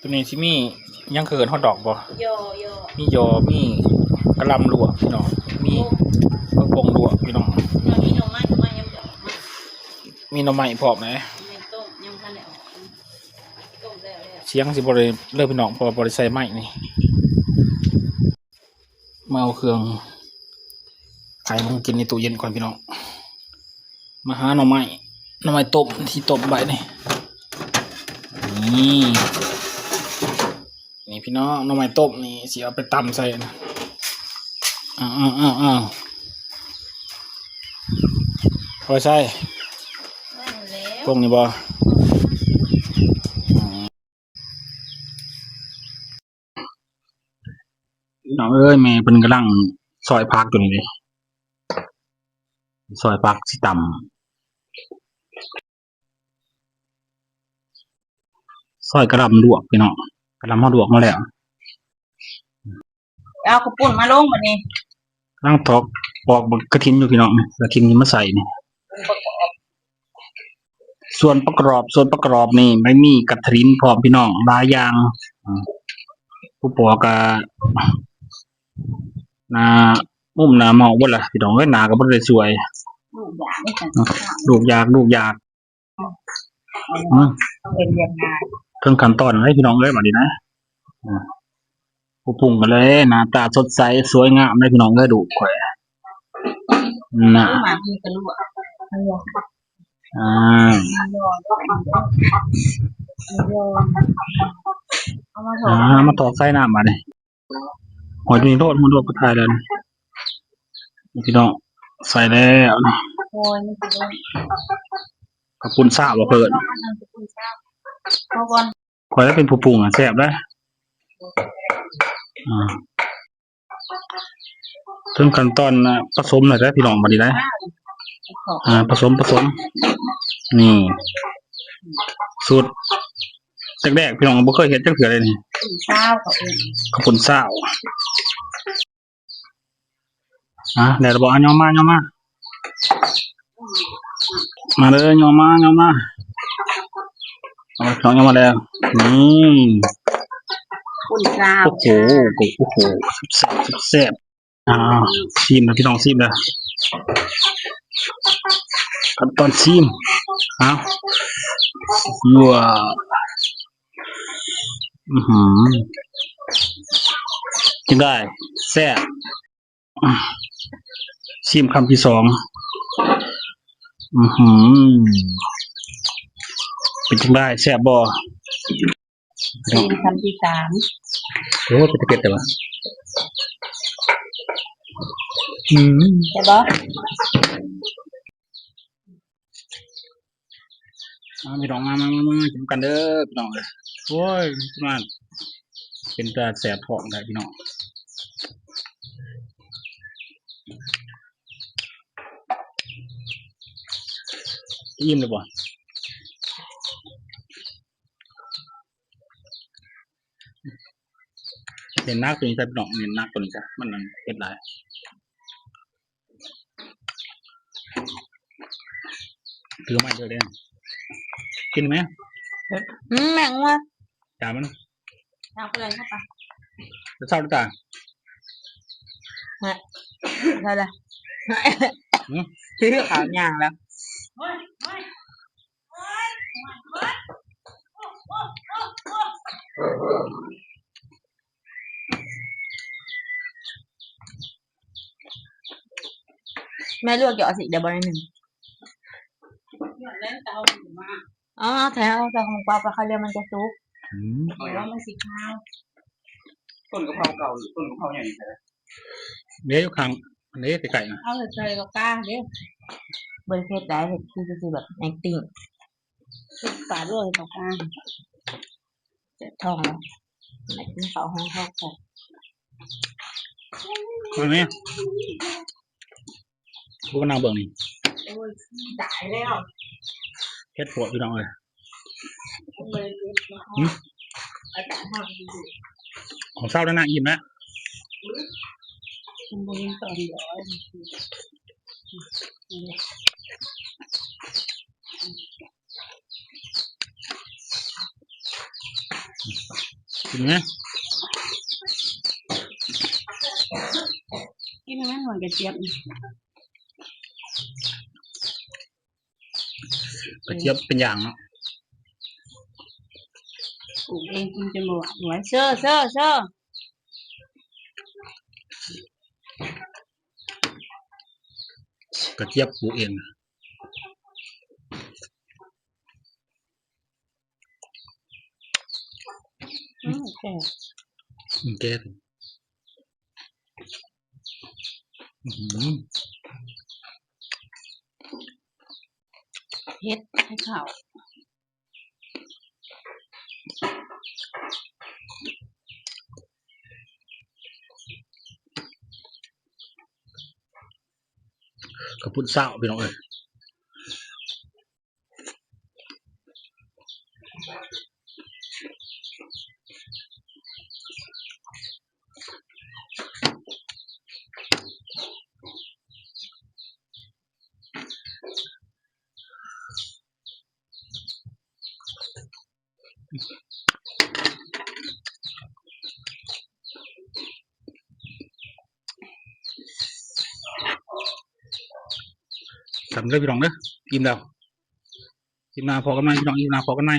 ตัวนี้ที่มียังเขินฮอตดอกบ่โยโยมียอมีกระหลำลวกพี่น้องมีผักบงลวกพี่น้องตอนนี้หนูมาหนูมายังเดี๋ยวมามีหน่อไม้พร้อมนะไม่ต้มยังพันแล้วต้มแล้วแล้วเสียงสิบ่ได้เลิกพี่น้องเพอบ่ได้ใส่ไม้นี่มาเอาเครื่องไข่มากินในตู้เย็นก่อนพี่น้องมาหาหน่อไม้หน่อไม้ต้มที่ต้มใบนี่นี่ นี่พี่น้องหน่อไม้ต้มนี่สิเอาไปตำใส่นะอ้าวอ้าวอ้าวอ้าวพอใช่ได้แล้วตรงนี้บ่น้องเอ้ยแม่เป็นกำลังซอยพักตัวนี้เลยซอยพักสิต่ำซอยกระหลำลวกพี่น้อง กระหลำมาลวกมาแล้วเอากระปุ่นมาลงวันนี้ร่างทอกปอกบักกระถินอยู่พี่น้องนี่กระถินนี่มาใส่นี่ส่วนประกอบส่วนประกอบนี่ไม่มีกระถินพร้อมพี่น้องหลายอย่างอืมผู้ปอกกะนามุมหนาเมาบ่ล่ะพี่น้องเอ้ยหนาก็บ่ได้สวยลูกอยากได้สันลูกอยากลูกอยากอืมต้องเป็นเรียนงาน เครื่องขั้นตอนให้พี่น้องเอ้ยบัดนี้นะอืมผู้ปรุงกันเลยหน้าตาสดใสสวยงามเลยพี่น้องเอ้ยดูข่อยน่ะหมามีกระลวกมันยอมอ่ามันยอมก็มันยอมมันยอมเอามาถออ่าดมาตอกใส่น้ำมาเลยหอยตัวนี้โลดมันโลดก็ทายแล้วนี่นี่พี่น้องใส่แล้วนี่โอ้ยมันจะโดนขอบคุณทราบว่าเพิ่น เพราะวันคอยแล้วเป็นผู้ปรุงอะแซ่บได้ออ่าถึงขั้นตอนน่ะผสมหน่อยได้อพี่น้องมาดีได้ขออ่าผสมผสม นี่ สูตรแรกๆพี่น้องบ่เคยเห็นจังเถื่อเลยนี่สี่เช้ากับเองขอบคุณทราบอะเดี๋ยวเราบอกอะย่อมาย่อมา มาเลยย่อมาย่อมา เอาน้องย่อมาแล้วนี่คุณทราบโอ้โหโอ้โหแซ่บแซ่บอ่าชิมนะพี่น้องชิมนะขั้นตอนชิมเอายัวอือหือกินได้แซ่บอะชิมคำที่สองอือหือ เป็นจังได้แซ่บบ่สี่คำที่สามโอ้เป็นตะเกียบแต่ว่าอืมใช่ปะเอาพี่น้องมามามามากินกันเด้อพี่น้องเลยโอ้ยมาเป็นตาแสบท้องได้พี่น้องอิ่มเลยบ่ เห็นนักตัวนี้ใช่หนองเห็นนักตัวนี้ใช่มันนั่นเห็ดหลายถือไม้เด้อเด้อกินไหมอืมแม่งว่าจามันทำอะไรเข้าไปจะเศร้าหรือเปล่าได้เลยหืมซื้อขาวย่างแล้ว แม่ลวกเกี่ยวสิเดี๋ยวบอลหนึ่งอ๋อแถวแต่ของปลาปลาคาเรียมันจะซุกอืมหรือว่ามันสีขาวต้นกะเพราเก่าหรือต้นกะเพราใหญ่แท้เดี๋ยวอยู่ข้างอันนี้ไก่ๆนะเอาเลยใจกับก้าเด้บริเทศได้เห็ดคือคือแบบแอคติ้งปลาด้วยกับก้าเจ็บท้องแล้วไหนกินเขาห้องห้องค่ะมาไหมพวกนางเบิ่งนี่โอ้ยตายแล้วเฮ็ดปวดพี่น้องเลยบริเทศมาห้องอาจารย์ห้องดีของเศร้าแล้วนะอิ่มแล้วคุณบริตอนเดียว กินไหมกินไหมหน่อยกระเจี๊ยบกระเจี๊ยบเป็นอย่างเนาะปลูกเองกินจนหมดหน่วยเชื่อเชื่อเชื่อกระเจี๊ยบปลูกเองอืมแก่ มันแก้ถึงอื้อหือเฮ็ดให้เขาวกระพุ้นเศร้าพี่น้องเอ้ย สำเร็จพี่น้องเนอะอิ่มแล้วอิ่มนาพอกันไหมพี่น้องอิ่มนาพอกันไหม